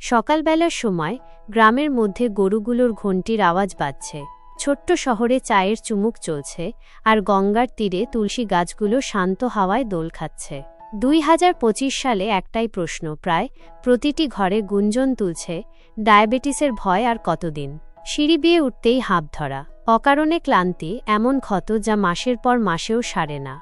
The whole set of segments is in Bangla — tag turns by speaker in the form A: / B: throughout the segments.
A: সকালবেলার সময় গ্রামের মধ্যে গরুগুলোর ঘণ্টির আওয়াজ বাজছে। ছোট্ট শহরে চায়ের চুমুক চলছে আর গঙ্গার তীরে তুলসী গাছগুলো শান্ত হাওয়ায় দোল খাচ্ছে। দুই হাজার পঁচিশ সালে একটাই প্রশ্ন, প্রায় প্রতিটি ঘরে গুঞ্জন তুলছে, ডায়াবেটিসের ভয় আর কতদিন? সিঁড়ি বিয়ে উঠতেই হাঁপ ধরা। অকারণে ক্লান্তি এমন ক্ষত যা মাসের পর মাসেও সারে না।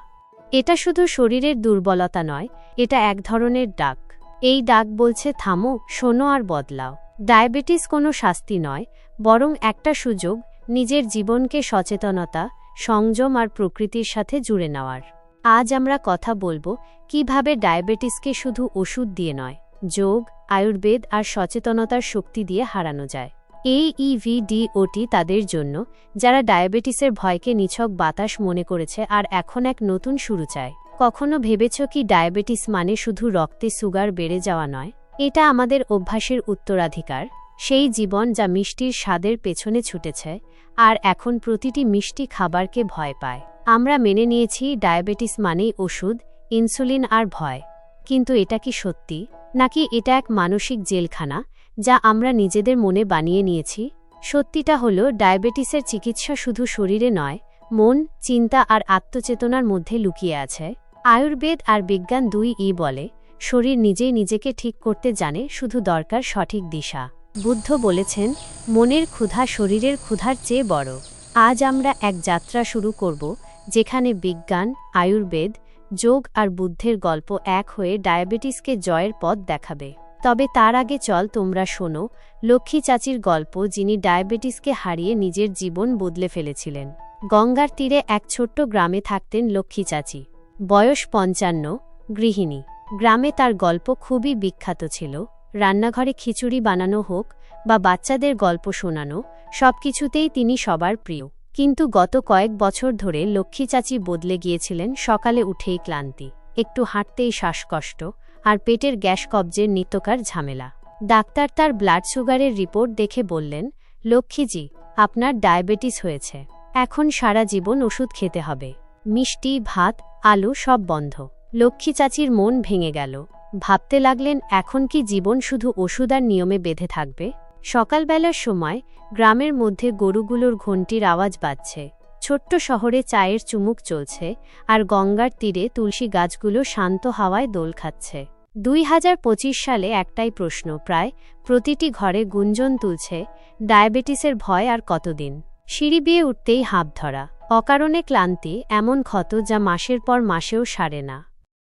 A: এটা শুধু শরীরের দুর্বলতা নয়, এটা এক ধরনের ডাক। এই ডাক বলছে, থামো, শোনো আর বদলাও। ডায়াবেটিস কোনো শাস্তি নয়, বরং একটা সুযোগ, নিজের জীবনকে সচেতনতা, সংযম আর প্রকৃতির সাথে জুড়ে নেওয়ার। আজ আমরা কথা বলব, কীভাবে ডায়াবেটিসকে শুধু ওষুধ দিয়ে নয়, যোগ, আয়ুর্বেদ আর সচেতনতার শক্তি দিয়ে হারানো যায়। এই ইভিডিওটি তাদের জন্য, যারা ডায়াবেটিসের ভয়কে নিছক বাতাস মনে করেছে আর এখন এক নতুন শুরু চায়। কখনো ভেবেছ কি ডায়াবেটিস মানে শুধু রক্তে সুগার বেড়ে যাওয়া নয়? এটা আমাদের অভ্যাসের উত্তরাধিকার। সেই জীবন যা মিষ্টির স্বাদের পেছনে ছুটেছে, আর এখন প্রতিটি মিষ্টি খাবারকে ভয় পায়। আমরা মেনে নিয়েছি ডায়াবেটিস মানেই ওষুধ, ইনসুলিন আর ভয়। কিন্তু এটা কি সত্যি? নাকি এটা এক মানসিক জেলখানা, যা আমরা নিজেদের মনে বানিয়ে নিয়েছি? সত্যিটা হল, ডায়াবেটিসের চিকিৎসা শুধু শরীরে নয়, মন, চিন্তা আর আত্মচেতনার মধ্যে লুকিয়ে আছে। আয়ুর্বেদ আর বিজ্ঞান দুই ই বলে, শরীর নিজেই নিজেকে ঠিক করতে জানে, শুধু দরকার সঠিক দিশা। বুদ্ধ বলেছেন, মনের ক্ষুধা শরীরের ক্ষুধার চেয়ে বড়। আজ আমরা এক যাত্রা শুরু করব, যেখানে বিজ্ঞান, আয়ুর্বেদ, যোগ আর বুদ্ধের গল্প এক হয়ে ডায়াবেটিসকে জয়ের পথ দেখাবে। তবে তার আগে চল তোমরা শোনো, লক্ষ্মী চাচির গল্প যিনি ডায়াবেটিসকে হারিয়ে নিজের জীবন বদলে ফেলেছিলেন। গঙ্গার তীরে এক ছোট্ট গ্রামে থাকতেন লক্ষ্মী চাচি। বয়স পঞ্চান্ন, গৃহিণী। গ্রামে তার গল্প খুবই বিখ্যাত ছিল। রান্নাঘরে খিচুড়ি বানানো হোক বা বাচ্চাদের গল্প শোনানো, সবকিছুতেই তিনি সবার প্রিয়। কিন্তু গত কয়েক বছর ধরে লক্ষ্মী চাচি বদলে গিয়েছিলেন সকালে উঠেই ক্লান্তি, একটু হাঁটতেই শ্বাসকষ্ট আর পেটের গ্যাস কবজের নিত্যকার ঝামেলা। ডাক্তার তার ব্লাড সুগারের রিপোর্ট দেখে বললেন, লক্ষ্মীজি, আপনার ডায়াবেটিস হয়েছে। এখন সারা জীবন ওষুধ খেতে হবে। মিষ্টি, ভাত আলু সব বন্ধ। লক্ষ্মী চাচির মন ভেঙে গেল। ভাবতে লাগলেন, এখন কি জীবন শুধু ওষুধ আর নিয়মে বেঁধে থাকবে? সকালবেলার সময় গ্রামের মধ্যে গরুগুলোর ঘণ্টির আওয়াজ বাজছে। ছোট্ট শহরে চায়ের চুমুক চলছে আর গঙ্গার তীরে তুলসী গাছগুলো শান্ত হাওয়ায় দোল খাচ্ছে। দুই হাজার পঁচিশ সালে একটাই প্রশ্ন, প্রায় প্রতিটি ঘরে গুঞ্জন তুলছে, ডায়াবেটিসের ভয় আর কতদিন? সিঁড়ি বিয়ে উঠতেই হাঁপ ধরা। অকারণে ক্লান্তি এমন ক্ষত যা মাসের পর মাসেও সারে না।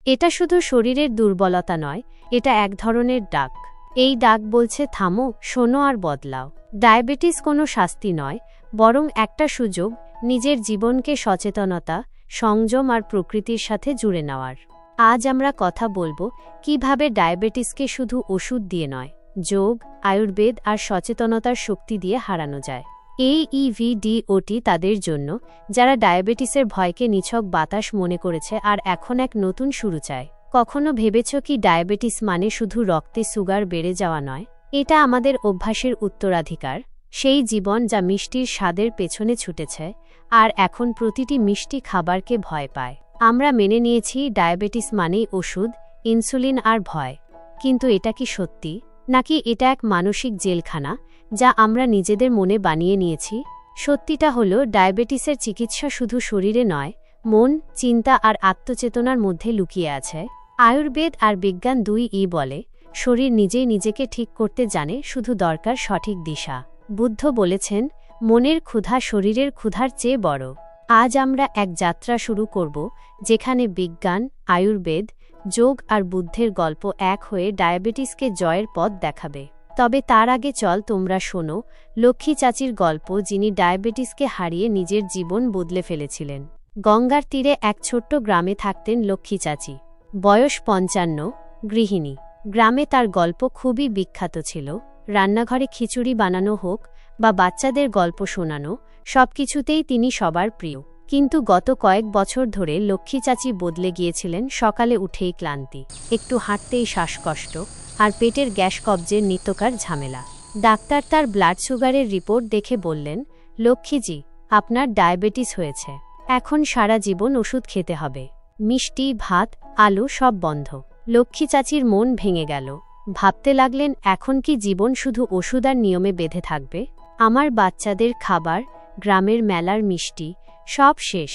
A: এটা শুধু শরীরের দুর্বলতা নয়, এটা এক ধরনের ডাক। এই ডাক বলছে, থামো, শোনো আর বদলাও। ডায়াবেটিস কোনো শাস্তি নয়, বরং একটা সুযোগ, নিজের জীবনকে সচেতনতা, সংযম আর প্রকৃতির সাথে জুড়ে নেওয়ার। আজ আমরা কথা বলব, কীভাবে ডায়াবেটিসকে শুধু ওষুধ দিয়ে নয়, যোগ, আয়ুর্বেদ আর সচেতনতার শক্তি দিয়ে হারানো যায়। এই ইভিডিওটি তাদের জন্য, যারা ডায়াবেটিসের ভয়কে নিছক বাতাস মনে করেছে আর এখন এক নতুন শুরু চায়। কখনো ভেবেছ কি ডায়াবেটিস মানে শুধু রক্তে সুগার বেড়ে যাওয়া নয়? এটা আমাদের অভ্যাসের উত্তরাধিকার। সেই জীবন যা মিষ্টির স্বাদের পেছনে ছুটেছে আর এখন প্রতিটি মিষ্টি খাবারকে ভয় পায়। আমরা মেনে নিয়েছি ডায়াবেটিস মানেই ওষুধ, ইনসুলিন আর ভয়। কিন্তু এটা কি সত্যি? নাকি এটা এক মানসিক জেলখানা? যা আমরা নিজেদের মনে বানিয়ে নিয়েছি। সত্যিটা হল, ডায়াবেটিসের চিকিৎসা শুধু শরীরে নয়, মন, চিন্তা আর আত্মচেতনার মধ্যে লুকিয়ে আছে। আয়ুর্বেদ আর বিজ্ঞান দুই ই বলে, শরীর নিজেই নিজেকে ঠিক করতে জানে, শুধু দরকার সঠিক দিশা। বুদ্ধ বলেছেন, মনের ক্ষুধা শরীরের ক্ষুধার চেয়ে বড়। আজ আমরা এক যাত্রা শুরু করব, যেখানে বিজ্ঞান, আয়ুর্বেদ, যোগ আর বুদ্ধের গল্প এক হয়ে ডায়াবেটিসকে জয়ের পথ দেখাবে। তবে তার আগে চল তোমরা শোনো লক্ষ্মী চাচির গল্প যিনি ডায়াবেটিসকে হারিয়ে নিজের জীবন বদলে ফেলেছিলেন। গঙ্গার তীরে এক ছোট্ট গ্রামে থাকতেন লক্ষ্মী চাচি। বয়স পঞ্চান্ন, গৃহিণী। গ্রামে তার গল্প খুবই বিখ্যাত ছিল। রান্নাঘরে খিচুড়ি বানানো হোক বা বাচ্চাদের গল্প শোনানো, সবকিছুতেই তিনি সবার প্রিয়। কিন্তু গত কয়েক বছর ধরে লক্ষ্মী চাচি বদলে গিয়েছিলেন সকালে উঠেই ক্লান্তি। একটু হাঁটতেই শ্বাসকষ্ট আর পেটের গ্যাস কবজের নিত্যকার ঝামেলা। ডাক্তার তার ব্লাড সুগারের রিপোর্ট দেখে বললেন, লক্ষ্মীজি, আপনার ডায়াবেটিস হয়েছে। এখন সারা জীবন ওষুধ খেতে হবে। মিষ্টি, ভাত, আলু সব বন্ধ লক্ষ্মী চাচির মন ভেঙে গেল। ভাবতে লাগলেন, এখন কি জীবন শুধু ওষুধ আর নিয়মে বেঁধে থাকবে? আমার বাচ্চাদের খাবার, গ্রামের মেলার মিষ্টি সব শেষ।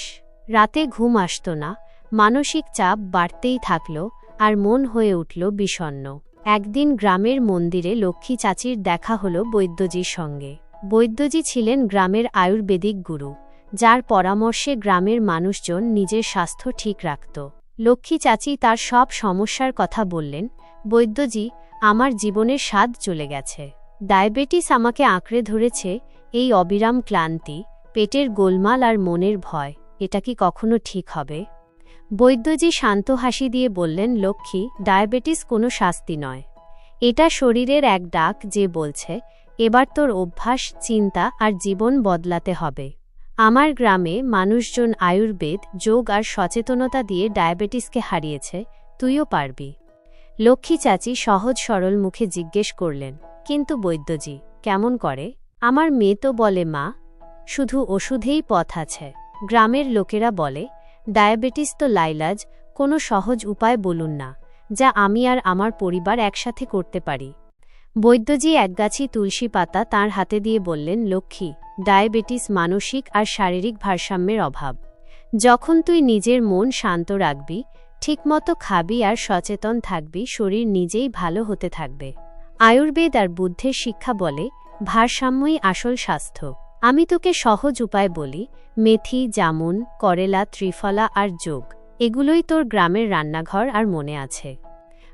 A: রাতে ঘুম আসত না, মানসিক চাপ বাড়তেই থাকল আর মন হয়ে উঠল বিষণ্ন একদিন গ্রামের মন্দিরে লক্ষ্মী চাচির দেখা হল বৈদ্যজির সঙ্গে। বৈদ্যজি ছিলেন গ্রামের আয়ুর্বেদিক গুরু, যার পরামর্শে গ্রামের মানুষজন নিজের স্বাস্থ্য ঠিক রাখত। লক্ষ্মী চাচি তার সব সমস্যার কথা বললেন, বৈদ্যজি, আমার জীবনের স্বাদ চলে গেছে। ডায়াবেটিস আমাকে আঁকড়ে ধরেছে, এই অবিরাম ক্লান্তি পেটের গোলমাল আর মনের ভয়, এটা কি কখনো ঠিক হবে? বৈদ্যজি শান্ত হাসি দিয়ে বললেন, লক্ষ্মী, ডায়াবেটিস কোনো শাস্তি নয়। এটা শরীরের এক ডাক যে বলছে, এবার তোর অভ্যাস, চিন্তা আর জীবন বদলাতে হবে। আমার গ্রামে মানুষজন আয়ুর্বেদ, যোগ আর সচেতনতা দিয়ে ডায়াবেটিসকে হারিয়েছে, তুইও পারবি। লক্ষ্মী চাচি সহজ সরল মুখে জিজ্ঞেস করলেন, কিন্তু বৈদ্যজি, কেমন করে? আমার মেয়ে তো বলে মা শুধু ওষুধেই পথ আছে। গ্রামের লোকেরা বলে, ডায়াবেটিস তো লাইলাজ, কোনো সহজ উপায় বলুন না, যা আমি আর আমার পরিবার একসাথে করতে পারি। বৈদ্যজি একগাছি তুলসী পাতা তার হাতে দিয়ে বললেন, লক্ষ্মী, ডায়াবেটিস মানসিক আর শারীরিক ভারসাম্যের অভাব। যখন তুই নিজের মন শান্ত রাখবি, ঠিকমতো খাবি আর সচেতন থাকবি, শরীর নিজেই ভালো হতে থাকবে। আয়ুর্বেদ আর বুদ্ধের শিক্ষা বলে, ভারসাম্যই আসল স্বাস্থ্য। আমি তোকে সহজ উপায় বলি, মেথি, জামুন, করেলা, ত্রিফলা আর যোগ, এগুলোই তোর গ্রামের রান্নাঘর আর মনে আছে।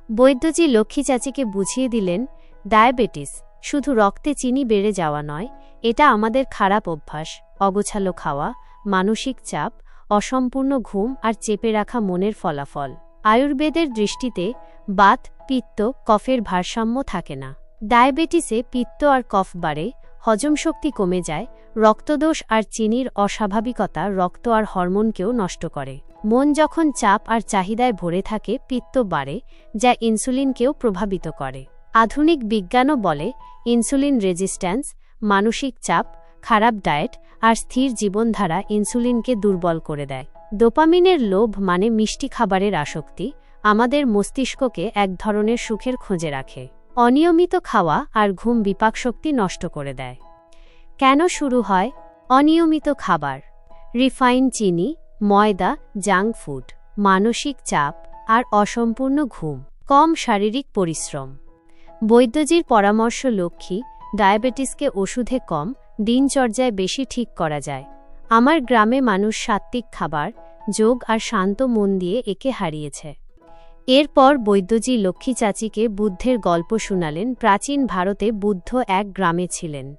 A: বৈদ্যজি লক্ষ্মী চাচিকে বুঝিয়ে দিলেন, ডায়াবেটিস, শুধু রক্তে চিনি বেড়ে যাওয়া নয়, এটা আমাদের খারাপ অভ্যাস, অগোছালো খাওয়া, মানসিক চাপ, অসম্পূর্ণ ঘুম আর চেপে রাখা মনের ফলাফল। আয়ুর্বেদের দৃষ্টিতে বাত, পিত্ত, কফের ভারসাম্য থাকে না। ডায়াবেটিসে পিত্ত আর কফ বাড়ে হজমশক্তি কমে যায়, রক্তদোষ আর চিনির অস্বাভাবিকতা রক্ত আর হরমোনকেও নষ্ট করে। মন যখন চাপ আর চাহিদায় ভরে থাকে, পিত্ত বাড়ে, যা ইনসুলিনকেও প্রভাবিত করে। আধুনিক বিজ্ঞানও বলে, ইনসুলিন রেজিস্ট্যান্স, মানসিক চাপ, খারাপ ডায়েট আর স্থির জীবনধারা ইনসুলিনকে দুর্বল করে দেয়। ডোপামিনের লোভ মানে মিষ্টি খাবারের আসক্তি, আমাদের মস্তিষ্ককে এক ধরনের সুখের খোঁজে রাখে। অনিয়মিত খাওয়া আর ঘুম বিপাকশক্তি নষ্ট করে দেয়। কেন শুরু হয়? অনিয়মিত খাবার, রিফাইন চিনি, ময়দা, জাঙ্ক ফুড, মানসিক চাপ আর অসম্পূর্ণ ঘুম, কম শারীরিক পরিশ্রম। বৈদ্যজির পরামর্শ লক্ষ্মী, ডায়াবেটিসকে ওষুধে কম, দিনচর্যায় বেশি ঠিক করা যায়। আমার গ্রামে মানুষ সাত্ত্বিক খাবার, যোগ আর শান্ত মন দিয়ে একে হারিয়েছে। এরপর বৈদ্যজি লক্ষ্মী চাচিকে বুদ্ধের গল্প শুনালেন। প্রাচীন ভারতে বুদ্ধ এক গ্রামে ছিলেন।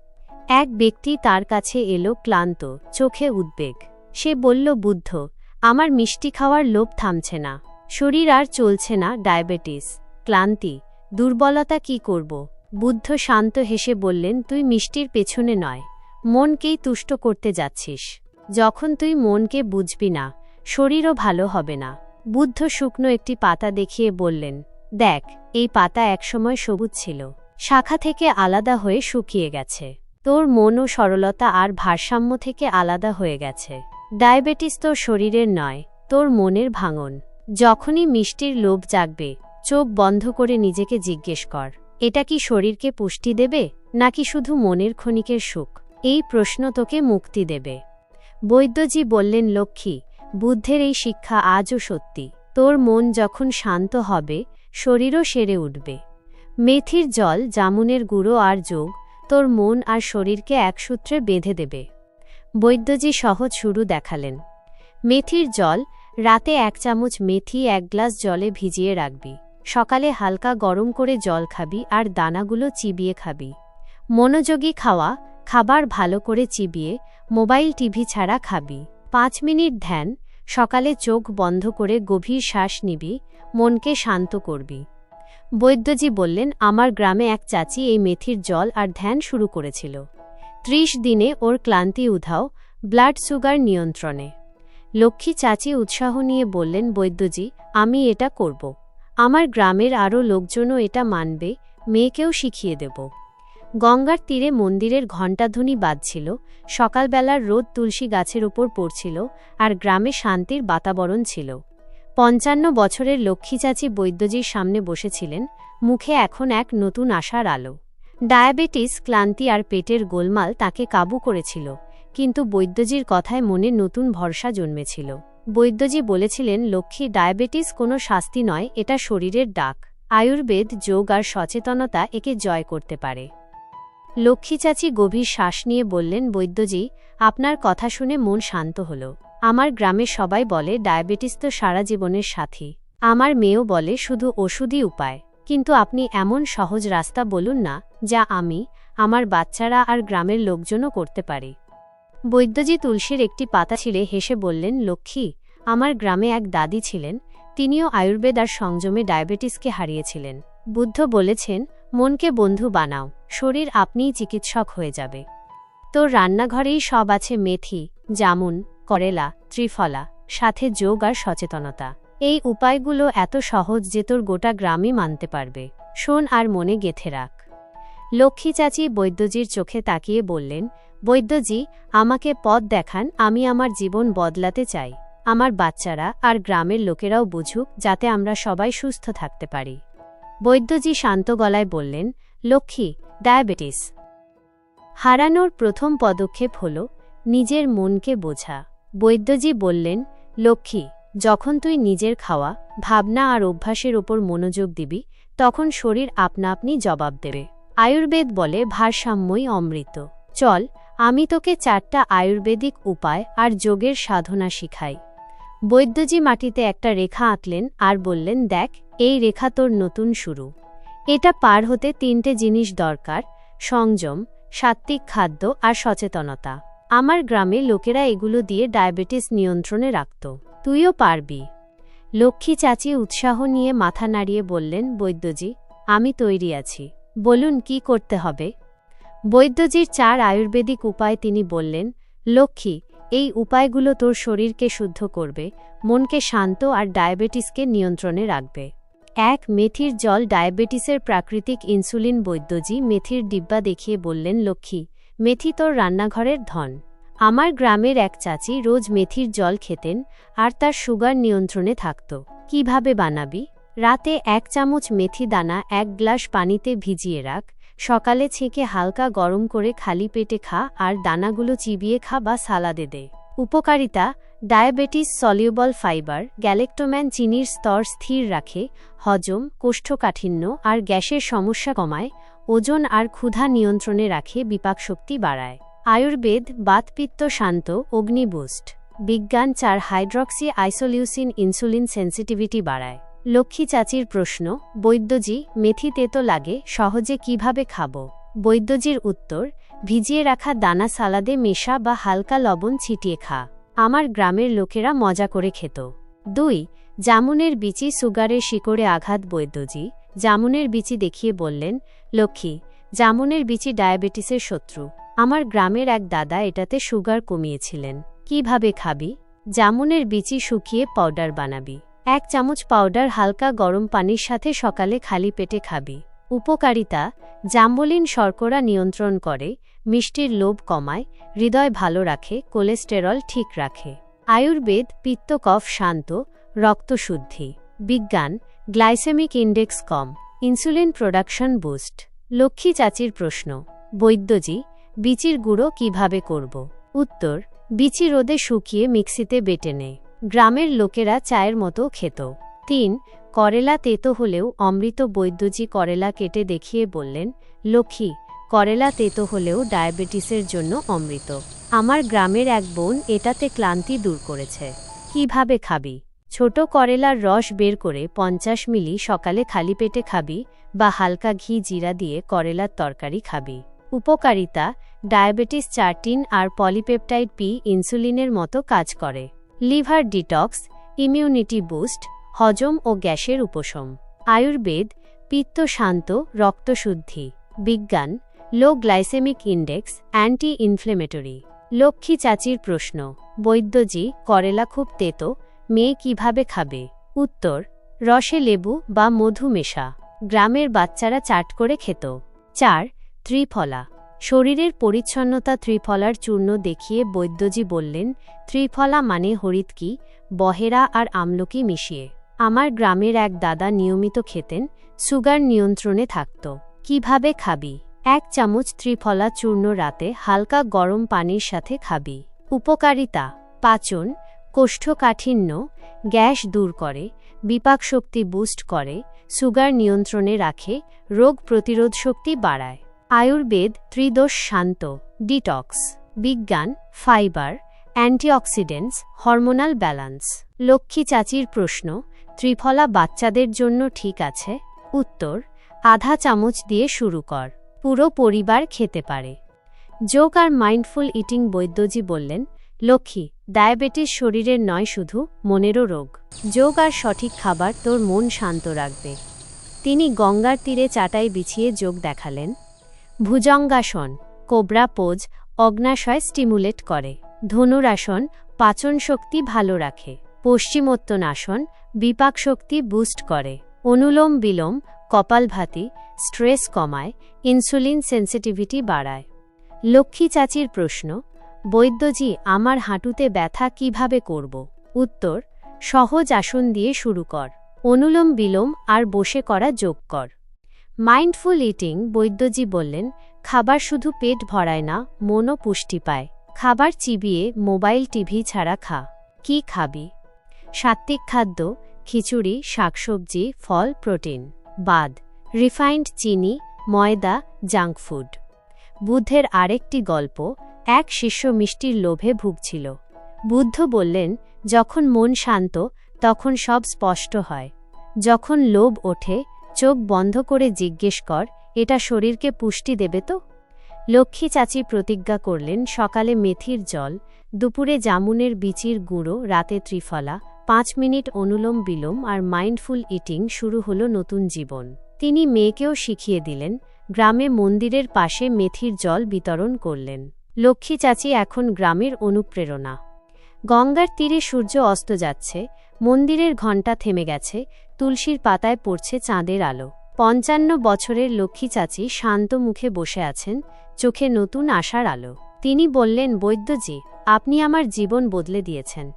A: এক ব্যক্তি তার কাছে এলো ক্লান্ত, চোখে উদ্বেগ। সে বলল, বুদ্ধ, আমার মিষ্টি খাওয়ার লোভ থামছে না। শরীর আর চলছে না, ডায়াবেটিস, ক্লান্তি, দুর্বলতা কি করব? বুদ্ধ শান্ত হেসে বললেন, তুই মিষ্টির পেছনে নয়, মনকেই তুষ্ট করতে যাচ্ছিস। যখন তুই মনকে বুঝবি না, শরীরও ভালো হবে না। বুদ্ধ শুকনো একটি পাতা দেখিয়ে বললেন, দেখ, এই পাতা একসময় সবুজ ছিল। শাখা থেকে আলাদা হয়ে শুকিয়ে গেছে। তোর মন ও সরলতা আর ভারসাম্য থেকে আলাদা হয়ে গেছে। ডায়াবেটিস তোর শরীরের নয়, তোর মনের ভাঙন। যখনই মিষ্টির লোভ জাগবে, চোখ বন্ধ করে নিজেকে জিজ্ঞেস কর, এটা কি শরীরকে পুষ্টি দেবে, নাকি শুধু মনের ক্ষণিকের সুখ? এই প্রশ্ন তোকে মুক্তি দেবে। বৈদ্যজি বললেন, লক্ষ্মী বুদ্ধের এই শিক্ষা আজও সত্যি। তোর মন যখন শান্ত হবে, শরীরও সেরে উঠবে। মেথির জল, জামুনের গুঁড়ো আর যোগ তোর মন আর শরীরকে একসূত্রে বেঁধে দেবে। বৈদ্যজি সহজ শুরু দেখালেন। মেথির জল, রাতে এক চামচ মেথি এক গ্লাস জলে ভিজিয়ে রাখবি। সকালে হালকা গরম করে জল খাবি আর দানাগুলো চিবিয়ে খাবি। মনোযোগী খাওয়া, খাবার ভালো করে চিবিয়ে মোবাইল টিভি ছাড়া খাবি। পাঁচ মিনিট ধ্যান সকালে চোখ বন্ধ করে গভীর শ্বাস নিবি, মনকে শান্ত করবি। বৈদ্যজি বললেন, আমার গ্রামে এক চাচি এই মেথির জল আর ধ্যান শুরু করেছিল। ত্রিশ দিনে ওর ক্লান্তি উধাও, ব্লাড সুগার নিয়ন্ত্রণে। লক্ষ্মী চাচি উৎসাহ নিয়ে বললেন, বৈদ্যজি, আমি এটা করব। আমার গ্রামের আরও লোকজনও এটা মানবে, মেয়েকেও শিখিয়ে দেব। গঙ্গার তীরে মন্দিরের ঘণ্টাধ্বনি বাজছিল, সকালবেলার রোদ তুলসী গাছের ওপর পড়ছিল আর গ্রামে শান্তির বাতাবরণ ছিল। পঞ্চান্ন বছরের লক্ষ্মী চাচি বৈদ্যজির সামনে বসেছিলেন, মুখে এখন এক নতুন আশার আলো। ডায়াবেটিস, ক্লান্তি আর পেটের গোলমাল তাকে কাবু করেছিল, কিন্তু বৈদ্যজির কথায় মনে নতুন ভরসা জন্মেছিল। বৈদ্যজি বলেছিলেন, লক্ষ্মী, ডায়াবেটিস কোনো শাস্তি নয়, এটা শরীরের ডাক। আয়ুর্বেদ, যোগ আর সচেতনতা একে জয় করতে পারে। লক্ষ্মী চাচি গভীর শ্বাস নিয়ে বললেন, বৈদ্যজি, আপনার কথা শুনে মন শান্ত হল। আমার গ্রামে সবাই বলে, ডায়াবেটিস তো সারা জীবনের সাথী। আমার মেয়েও বলে, শুধু ওষুধই উপায়। কিন্তু আপনি এমন সহজ রাস্তা বলুন না, যা আমি, আমার বাচ্চারা আর গ্রামের লোকজনও করতে পারি। বৈদ্যজি তুলসীর একটি পাতা ছিঁড়ে হেসে বললেন, লক্ষ্মী, আমার গ্রামে এক দাদি ছিলেন, তিনিও আয়ুর্বেদ আর সংযমে ডায়াবেটিসকে হারিয়েছিলেন। বুদ্ধ বলেছেন মনকে বন্ধু বানাও, শরীর আপনিই চিকিৎসক হয়ে যাবে। তোর রান্নাঘরেই সব আছে মেথি, জামুন, করেলা, ত্রিফলা, সাথে যোগ আর সচেতনতা। এই উপায়গুলো এত সহজ যে তোর গোটা গ্রামই মানতে পারবে। শোন আর মনে গেথে রাখ। লক্ষ্মী চাচি বৈদ্যজির চোখে তাকিয়ে বললেন, বৈদ্যজি, আমাকে পথ দেখান, আমি আমার জীবন বদলাতে চাই। আমার বাচ্চারা আর গ্রামের লোকেরাও বুঝুক, যাতে আমরা সবাই সুস্থ থাকতে পারি। বৈদ্যজি শান্ত গলায় বললেন, লক্ষ্মী, ডায়াবেটিস। হারানোর প্রথম পদক্ষেপ হল নিজের মনকে বোঝা। বৈদ্যজি বললেন, লক্ষ্মী, যখন তুই নিজের খাওয়া, ভাবনা আর অভ্যাসের ওপর মনোযোগ দিবি, তখন শরীর আপনা আপনি জবাব দেবে। আয়ুর্বেদ বলে, ভারসাম্যই অমৃত। চল, আমি তোকে চারটা আয়ুর্বেদিক উপায় আর যোগের সাধনা শিখাই। বৈদ্যজি মাটিতে একটা রেখা আঁকলেন আর বললেন, দেখ, এই রেখা তোর নতুন শুরু। এটা পার হতে তিনটে জিনিস দরকার, সংযম, সাত্ত্বিক খাদ্য আর সচেতনতা। আমার গ্রামে লোকেরা এগুলো দিয়ে ডায়াবেটিস নিয়ন্ত্রণে রাখত। তুইও পারবি। লক্ষ্মী চাচি উৎসাহ নিয়ে মাথা নাড়িয়ে বললেন, বৈদ্যজি, আমি তৈরি আছি। বলুন, কি করতে হবে? বৈদ্যজির চার আয়ুর্বেদিক উপায় তিনি বললেন, লক্ষ্মী এই উপায়গুলো তোর শরীরকে শুদ্ধ করবে, মনকে শান্ত আর ডায়াবেটিসকে নিয়ন্ত্রণে রাখবে। এক, মেথির জল ডায়াবেটিসের প্রাকৃতিক ইনসুলিন বৈদ্যজি মেথির ডিব্বা দেখিয়ে বললেন, লক্ষ্মী, মেথি তোর রান্নাঘরের ধন। আমার গ্রামের এক চাচি রোজ মেথির জল খেতেন আর তার সুগার নিয়ন্ত্রণে থাকত। কীভাবে বানাবি? রাতে এক চামচ মেথি দানা এক গ্লাস পানিতে ভিজিয়ে রাখ সকালে ছেঁকে হালকা গরম করে খালি পেটে খা আর দানাগুলো চিবিয়ে খা বা সালাদে দে। উপকারিতা, ডায়াবেটিস সলিউবল ফাইবার, গ্যালেক্টোম্যান চিনির স্তর স্থির রাখে, হজম, কোষ্ঠকাঠিন্য আর গ্যাসের সমস্যা কমায়, ওজন আর ক্ষুধা নিয়ন্ত্রণে রাখে বিপাকশক্তি বাড়ায়। আয়ুর্বেদ, বাতপিত্ত শান্ত অগ্নিবুস্ট বিজ্ঞান চার হাইড্রক্সি আইসোলিউসিন ইনসুলিন সেন্সিটিভিটি বাড়ায়। লক্ষ্মী চাচির প্রশ্ন, বৈদ্যজি, মেথি তেতো লাগে, সহজে কীভাবে খাব? বৈদ্যজির উত্তর, ভিজিয়ে রাখা দানা সালাদে মেশা বা হালকা লবণ ছিটিয়ে খা। আমার গ্রামের লোকেরা মজা করে খেত। দুই, জামুনের বিচি সুগারের শিকড়ে আঘাত, বৈদ্যজি। জামুনের বিচি দেখিয়ে বললেন, লক্ষ্মী, জামুনের বিচি ডায়াবেটিসের শত্রু। আমার গ্রামের এক দাদা এটাতে সুগার কমিয়েছিলেন। কীভাবে খাবি? জামুনের বিচি শুকিয়ে পাউডার বানাবি। এক চামচ পাউডার হালকা গরম পানির সাথে সকালে খালি পেটে খাবি। উপকারিতা, জাম্বলিন শর্করা নিয়ন্ত্রণ করে, মিষ্টির লোভ কমায়, হৃদয় ভালো রাখে, কোলেস্টেরল ঠিক রাখে। আয়ুর্বেদ পিত্তকফ শান্ত, রক্তশুদ্ধি। বিজ্ঞান, গ্লাইসেমিক ইন্ডেক্স কম। Insulin production boost. লক্ষ্মী চাচির প্রশ্ন, বৈদ্যজি, বিচির গুঁড়ো কীভাবে করব? উত্তর, বিচি রোদে শুকিয়ে মিক্সিতে বেটে নেয় গ্রামের লোকেরা চায়ের মতো খেত। তিন, করেলা তেতো হলেও অমৃত বৈদ্যজি করেলা কেটে দেখিয়ে বললেন, লক্ষ্মী, করেলা তেতো হলেও ডায়াবেটিসের জন্য অমৃত। আমার গ্রামের এক বোন এটাতে ক্লান্তি দূর করেছে। কীভাবে খাবি? ছোট করেলার রস বের করে পঞ্চাশ মিলি সকালে খালি পেটে খাবি বা হালকা ঘি জিরা দিয়ে করেলার তরকারি খাবি। উপকারিতা, ডায়াবেটিস চার্টিন আর পলিপেপটাইড পি ইনসুলিনের মতো কাজ করে। লিভার ডিটক্স, ইমিউনিটি বুস্ট, হজম ও গ্যাসের উপশম। আয়ুর্বেদ, পিত্ত শান্ত রক্তশুদ্ধি বিজ্ঞান, low glycemic index anti inflammatory Lakshmi চাচির প্রশ্ন, বৈদ্যজি, করেলা খুব তেতো, মেয়ে কীভাবে খাবে? উত্তর, রসে লেবু বা মধু মেশা। গ্রামের বাচ্চারা চাট করে খেত। চার, ত্রিফলা। শরীরের পরিচ্ছন্নতা ত্রিফলার চূর্ণ দেখিয়ে বৈদ্যজি বললেন, ত্রিফলা মানে হরিৎকি বহেরা আর আমলকি মিশিয়ে। আমার গ্রামের এক দাদা নিয়মিত খেতেন, সুগার নিয়ন্ত্রণে থাকত। কীভাবে খাবি? এক চামচ ত্রিফলা চূর্ণ রাতে হালকা গরম পানির সাথে খাবি। উপকারিতা, পাচন, কোষ্ঠকাঠিন্য, গ্যাস দূর করে, বিপাক শক্তি বুস্ট করে, সুগার নিয়ন্ত্রণে রাখে, রোগ প্রতিরোধ শক্তি বাড়ায়। আয়ুর্বেদ ত্রিদোষ শান্ত, ডিটক্স, বিজ্ঞান, fibre, antioxidants, hormonal balance. Lakshmi চাচির প্রশ্ন, ত্রিফলা বাচ্চাদের জন্য ঠিক আছে? উত্তর, আধা চামচ দিয়ে শুরু কর, পুরো পরিবার খেতে পারে। যোগ আর মাইন্ডফুল ইটিং বৈদ্যজি বললেন, লক্ষ্মী, ডায়াবেটিস শরীরের নয় শুধু, মনেরও রোগ। যোগ আর সঠিক খাবার তোর মন শান্ত রাখবে। তিনি গঙ্গার তীরে চাটাই বিছিয়ে যোগ দেখালেন ভুজঙ্গাসন, কোবরা পোজ, অগ্নাশয় স্টিমুলেট করে। ধনুরাসন, পাচন শক্তি ভালো রাখে। পশ্চিমোত্তনাসন, বিপাক শক্তি বুস্ট করে। অনুলোম বিলোম, কপালভাতি, স্ট্রেস কমায়, ইনসুলিন সেন্সিটিভিটি বাড়ায়। লক্ষ্মী চাচির প্রশ্ন, বৈদ্যজি, আমার হাঁটুতে ব্যথা কীভাবে করব? উত্তর, সহজ আসন দিয়ে শুরু কর। অনুলোম বিলোম, আর বসে করা যোগ কর। মাইন্ডফুল ইটিং বৈদ্যজি বললেন, খাবার শুধু পেট ভরায় না, মনও পুষ্টি পায়। খাবার চিবিয়ে মোবাইল টিভি ছাড়া খা। কি খাবি? সাত্ত্বিক খাদ্য, খিচুড়ি, শাকসবজি, ফল, প্রোটিন। বাদ। রিফাইন্ড চিনি, ময়দা, জাঙ্ক ফুড। বুদ্ধের আরেকটি গল্প, এক শিষ্য মিষ্টির লোভে ভুগছিল। বুদ্ধ বললেন, যখন মন শান্ত, তখন সব স্পষ্ট হয়। যখন লোভ ওঠে চোখ বন্ধ করে জিজ্ঞেস কর, এটা শরীরকে পুষ্টি দেবে তো? লক্ষ্মী চাচি প্রতিজ্ঞা করলেন, সকালে মেথির জল, দুপুরে জামুনের বিচির গুঁড়ো, রাতে ত্রিফলা, পাঁচ মিনিট অনুলোম বিলোম আর মাইন্ডফুল ইটিং শুরু হলো নতুন জীবন। তিনি মেয়েকেও শিখিয়ে দিলেন, গ্রামে মন্দিরের পাশে মেথির জল বিতরণ করলেন। লক্ষ্মী চাচি এখন গ্রামের অনুপ্রেরণা। গঙ্গার তীরে সূর্য অস্ত যাচ্ছে, মন্দিরের ঘণ্টা থেমে গেছে তুলসীর পাতায় পড়ছে চাঁদের আলো। পঞ্চান্ন বছরের লক্ষ্মী চাচি শান্ত মুখে বসে আছেন, চোখে নতুন আশার আলো। তিনি বললেন, বৈদ্যজি, আপনি আমার জীবন বদলে দিয়েছেন।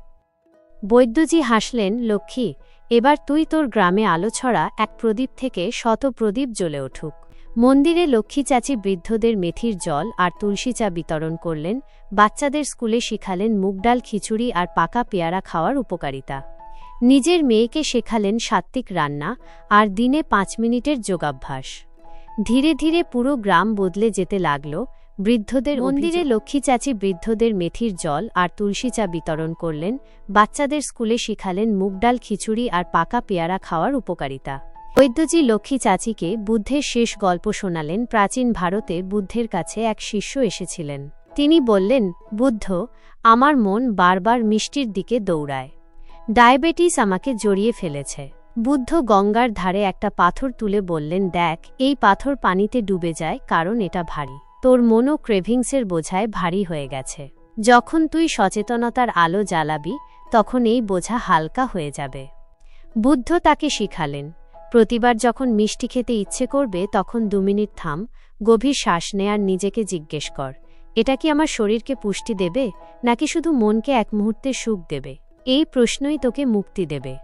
A: বৈদ্যজি হাসলেন, লক্ষ্মী, এবার তুই তোর গ্রামে আলো ছড়া, এক প্রদীপ থেকে শত প্রদীপ জ্বলে উঠুক। মন্দিরে লক্ষ্মী চাচি বৃদ্ধদের মেথির জল আর তুলসী চা বিতরণ করলেন, বাচ্চাদের স্কুলে শিখালেন মুগডাল খিচুড়ি আর পাকা পেয়ারা খাওয়ার উপকারিতা। নিজের মেয়েকে শেখালেন সাত্ত্বিক রান্না আর দিনে পাঁচ মিনিটের যোগাভ্যাস। ধীরে ধীরে পুরো গ্রাম বদলে যেতে লাগল। বৃদ্ধদের মন্দিরে লক্ষ্মী চাচি বৃদ্ধদের মেথির জল আর তুলসী চা বিতরণ করলেন। বাচ্চাদের স্কুলে শিখালেন মুগডাল খিচুড়ি আর পাকা পেয়ারা খাওয়ার উপকারিতা। বৈদ্যজি লক্ষ্মী চাচিকে বুদ্ধের শেষ গল্প শোনালেন। প্রাচীন ভারতে বুদ্ধের কাছে এক শিষ্য এসেছিলেন। তিনি বললেন বুদ্ধ আমার মন বারবার মিষ্টির দিকে দৌড়ায়। ডায়াবেটিস আমাকে জড়িয়ে ফেলেছে। বুদ্ধ গঙ্গার ধারে একটা পাথর তুলে বললেন, দেখ, এই পাথর পানিতে ডুবে যায়, কারণ এটা ভারী। তোর মনও ক্রেভিংসের বোঝায় ভারী হয়ে গেছে। যখন তুই সচেতনতার আলো জ্বালাবি, তখন এই বোঝা হালকা হয়ে যাবে। বুদ্ধ তাকে শিখালেন, প্রতিবার যখন মিষ্টি খেতে ইচ্ছে করবে, তখন দু মিনিট থাম, গভীর শ্বাস নেয়ার নিজেকে জিজ্ঞেস কর। এটা কি আমার শরীরকে পুষ্টি দেবে, নাকি শুধু মনকে এক মুহূর্তে সুখ দেবে? এই প্রশ্নই তোকে মুক্তি দেবে।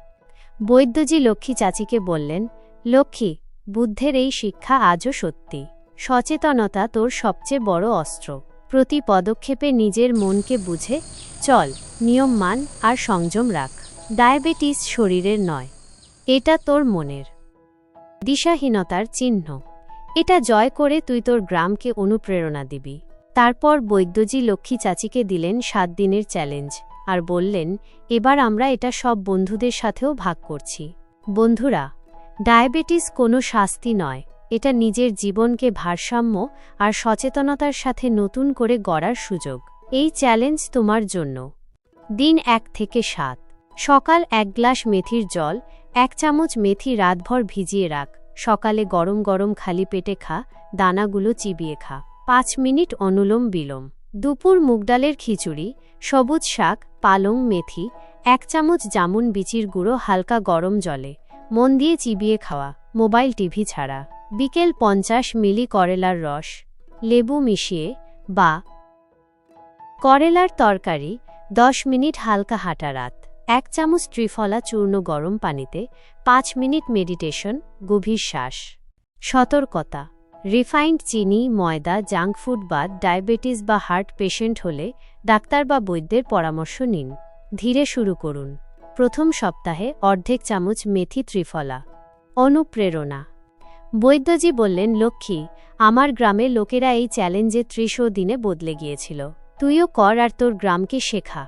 A: বৈদ্যজি লক্ষ্মী চাচিকে বললেন, লক্ষ্মী, বুদ্ধের এই শিক্ষা আজও সত্যি। সচেতনতা তোর সবচেয়ে বড় অস্ত্র। প্রতি পদক্ষেপে নিজের মনকে বুঝে, চল, নিয়ম মান আর সংযম রাখ। ডায়াবেটিস শরীরের নয়। এটা তোর মনের দিশাহীনতার চিহ্ন। এটা জয় করে তুই তোর গ্রামকে অনুপ্রেরণা দিবি। তারপর বৈদ্যজি লক্ষ্মী চাচিকে দিলেন সাত দিনের চ্যালেঞ্জ। আর বললেন, এবার আমরা এটা সব বন্ধুদের সাথেও ভাগ করছি। বন্ধুরা, ডায়াবেটিস কোনো শাস্তি নয়। এটা নিজের জীবনকে ভারসাম্য আর সচেতনতার সাথে নতুন করে গড়ার সুযোগ। এই চ্যালেঞ্জ তোমার জন্য। দিন এক থেকে সাত। সকাল এক গ্লাস মেথির জল, এক চামচ মেথি রাতভর ভিজিয়ে রাখ। সকালে গরম গরম খালি পেটে খা, দানাগুলো চিবিয়ে খা। পাঁচ মিনিট অনুলোম বিলোম। দুপুর মুগডালের খিচুড়ি, সবুজ শাক, পালং মেথি, এক চামচ জামুন বিচির গুঁড়ো, হালকা গরম জলে, মন দিয়ে চিবিয়ে খাওয়া, মোবাইল টিভি ছাড়া। বিকেল পঞ্চাশ মিলি করেলার রস, লেবু মিশিয়ে, বা করেলার তরকারি, দশ মিনিট হালকা হাঁটা রাত, এক চামচ ত্রিফলা চূর্ণ গরম পানিতে, পাঁচ মিনিট মেডিটেশন, গভীর শ্বাস। সতর্কতা। রিফাইন্ড চিনি, ময়দা, জাঙ্ক ফুড বাদ ডায়াবেটিস বা হার্ট পেশেন্ট হলে ডাক্তার বা বৈদ্যের পরামর্শ নিন। ধীরে শুরু করুন। প্রথম সপ্তাহে অর্ধেক চামচ মেথি ত্রিফলা। অনুপ্রেরণা। বৈদ্যজি বললেন, লক্ষ্মী, আমার গ্রামের লোকেরা এই চ্যালেঞ্জে ত্রিশো দিনে বদলে গিয়েছিল। তুইও কর আর তোর গ্রামকে শেখা।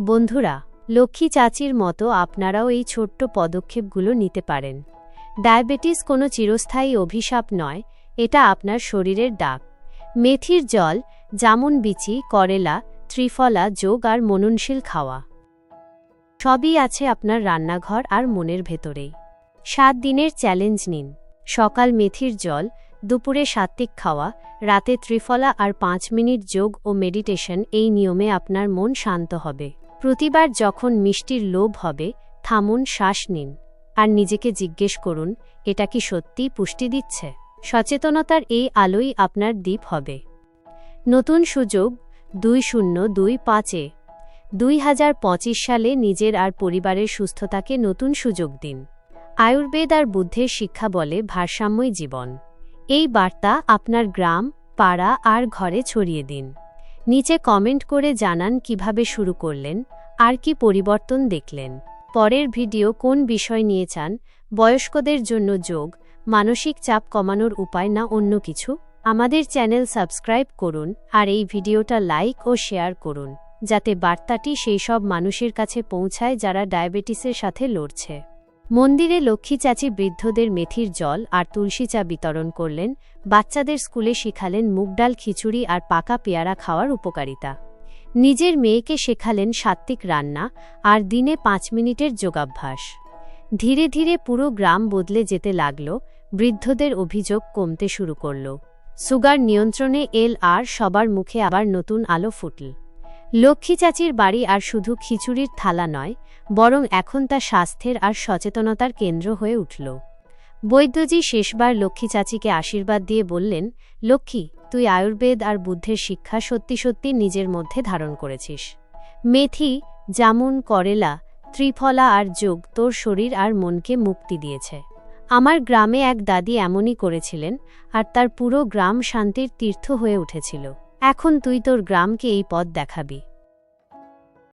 A: বন্ধুরা, লক্ষ্মী চাচির মতো আপনারাও এই ছোট্ট পদক্ষেপগুলো নিতে পারেন। ডায়াবেটিস কোনো চিরস্থায়ী অভিশাপ নয় এটা আপনার শরীরের ডাক। মেথির জল জামুন বিচি করেলা, ত্রিফলা, যোগ আর মননশীল খাওয়া। সবই আছে আপনার রান্নাঘর আর মনের ভেতরেই। সাত দিনের চ্যালেঞ্জ নিন। সকাল মেথির জল, দুপুরে সাত্ত্বিক খাওয়া, রাতে ত্রিফলা আর পাঁচ মিনিট যোগ ও মেডিটেশন এই নিয়মে আপনার মন শান্ত হবে। প্রতিবার যখন মিষ্টির লোভ হবে, থামুন, শ্বাস নিন। আর নিজেকে জিজ্ঞেস করুন, এটা কি সত্যিই পুষ্টি দিচ্ছে? সচেতনতার এই আলোই আপনার দ্বীপ হবে। নতুন সুযোগ দুই শূন্য দুই পাঁচে। দুই হাজার পঁচিশ সালে নিজের আর পরিবারের সুস্থতাকে নতুন সুযোগ দিন। আয়ুর্বেদ আর বুদ্ধের শিক্ষা বলে ভারসাম্যই জীবন। এই বার্তা আপনার গ্রাম, পাড়া আর ঘরে ছড়িয়ে দিন। নিচে কমেন্ট করে জানান কীভাবে শুরু করলেন, আর কি পরিবর্তন দেখলেন। পরের ভিডিও কোন বিষয় নিয়ে চান, বয়স্কদের জন্য যোগ মানসিক চাপ কমানোর উপায় না অন্য কিছু, আমাদের চ্যানেল সাবস্ক্রাইব করুন আর এই ভিডিওটা লাইক ও শেয়ার করুন, যাতে বার্তাটি সেই সব মানুষের কাছে পৌঁছায় যারা ডায়াবেটিসের সাথে লড়ছে। মন্দিরে লক্ষ্মী চাচি বৃদ্ধদের মেথির জল আর তুলসী চা বিতরণ করলেন, বাচ্চাদের স্কুলে শিখালেন মুগডাল খিচুড়ি আর পাকা পেয়ারা খাওয়ার উপকারিতা। নিজের মেয়েকে শেখালেন সাত্ত্বিক রান্না আর দিনে পাঁচ মিনিটের যোগাভ্যাস। ধীরে ধীরে পুরো গ্রাম বদলে যেতে লাগল বৃদ্ধদের অভিযোগ কমতে শুরু করল। সুগার নিয়ন্ত্রণে এল আর সবার মুখে আবার নতুন আলো ফুটল। লক্ষ্মী চাচির বাড়ি আর শুধু খিচুড়ির থালা নয়, বরং এখন তা স্বাস্থ্যের আর সচেতনতার কেন্দ্র হয়ে উঠল। বৈদ্যজি শেষবার লক্ষ্মী চাচিকে আশীর্বাদ দিয়ে বললেন, লক্ষ্মী, তুই আয়ুর্বেদ আর বুদ্ধের শিক্ষা সত্যি সত্যি নিজের মধ্যে ধারণ করেছিস। মেথি, জামুন, করেলা, ত্রিফলা আর যোগ তোর শরীর আর মনকে মুক্তি দিয়েছে। আমার গ্রামে এক দাদি এমনই করেছিলেন, আর তার পুরো গ্রাম শান্তির তীর্থ হয়ে উঠেছিল। এখন তুই তোর গ্রামকে এই পথ দেখাবি।